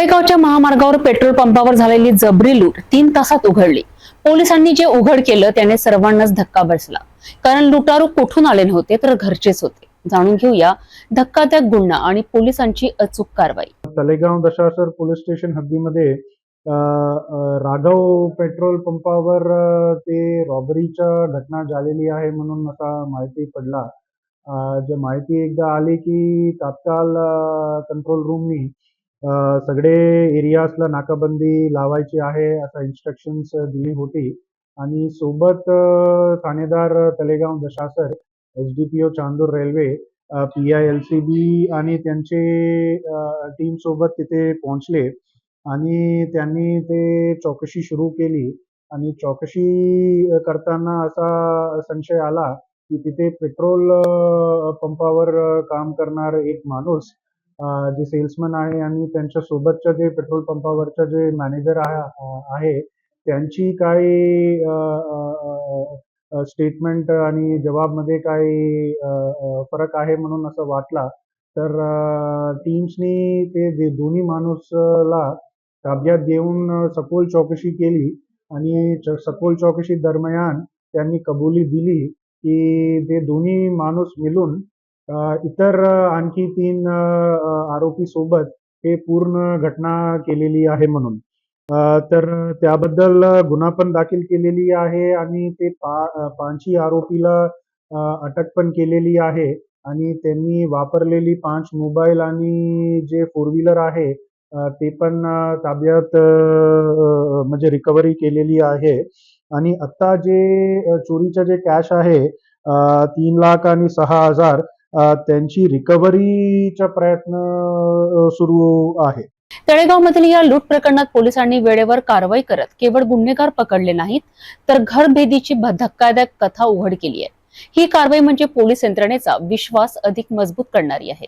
तळेगावच्या महामार्गावर पेट्रोल पंपावर झालेली जबरी लूट तीन तासात उघडली. पोलिसांनी जे उघड केलं त्याने सर्वांनाच धक्का बसला. कारण लुटारू कुठून आले नव्हते तर घरचेच होते. जाणून घेऊया धक्कादायक गुन्हा आणि पोलिसांची अचूक कारवाई. तलेगाव दशासर पोलीस स्टेशन हद्दीमध्ये राघव पेट्रोल पंपावर ते रॉबरीच्या घटना झालेली आहे म्हणून असा माहिती पडला. जे माहिती एकदा आली की तात्काळ कंट्रोल रूमनी सगळे एरियाजला नाकाबंदी लावायची आहे असं इन्स्ट्रक्शन्स दिली होती. आणि सोबत ठाणेदार Talegaon Dashasar H D P O Chandur railway P I L C B आणि त्यांचे टीम सोबत तिथे पोहोचले. आणि त्यांनी ते चौकशी सुरू केली. आणि चौकशी करताना असा संशय आला की तिथे पेट्रोल पंपावर काम करणार एक माणूस जे सेल्समन आहे आणि त्यांच्या सोबतच्या जे पेट्रोल पंपावरच्या जे मॅनेजर आहे त्यांची काही स्टेटमेंट आणि जबाबमध्ये काही फरक आहे म्हणून असं वाटला. तर टीम्सनी ते दोन्ही माणूसला ताब्यात घेऊन सखोल चौकशी केली आणि सखोल चौकशी दरम्यान त्यांनी कबुली दिली की ते दोन्ही माणूस मिळून इतर आणखी तीन आरोपी सोबत हे पूर्ण घटना केलेली आहे म्हणून. तर त्याबद्दल गुन्हा पण दाखल केलेली आहे आणि ते पा पाचही आरोपीला अटक पण केलेली आहे आणि त्यांनी वापरलेली पाच मोबाईल आणि जे फोर व्हीलर आहे ते पण ताब्यात म्हणजे रिकव्हरी केलेली आहे. आणि आत्ता जे चोरीचं जे कॅश आहे तीन लाख आणि सहा हजार त्यांची रिकव्हरीचा प्रयत्न सुरू आहे. तळेगाव मधील या लूट प्रकरणात पोलिसांनी वेळेवर कारवाई करत केवळ गुन्हेगार पकडले नाहीत तर घरभेदीची धक्कादायक कथा उघड केली आहे. ही कारवाई म्हणजे पोलीस यंत्रणेचा विश्वास अधिक मजबूत करणारी आहे.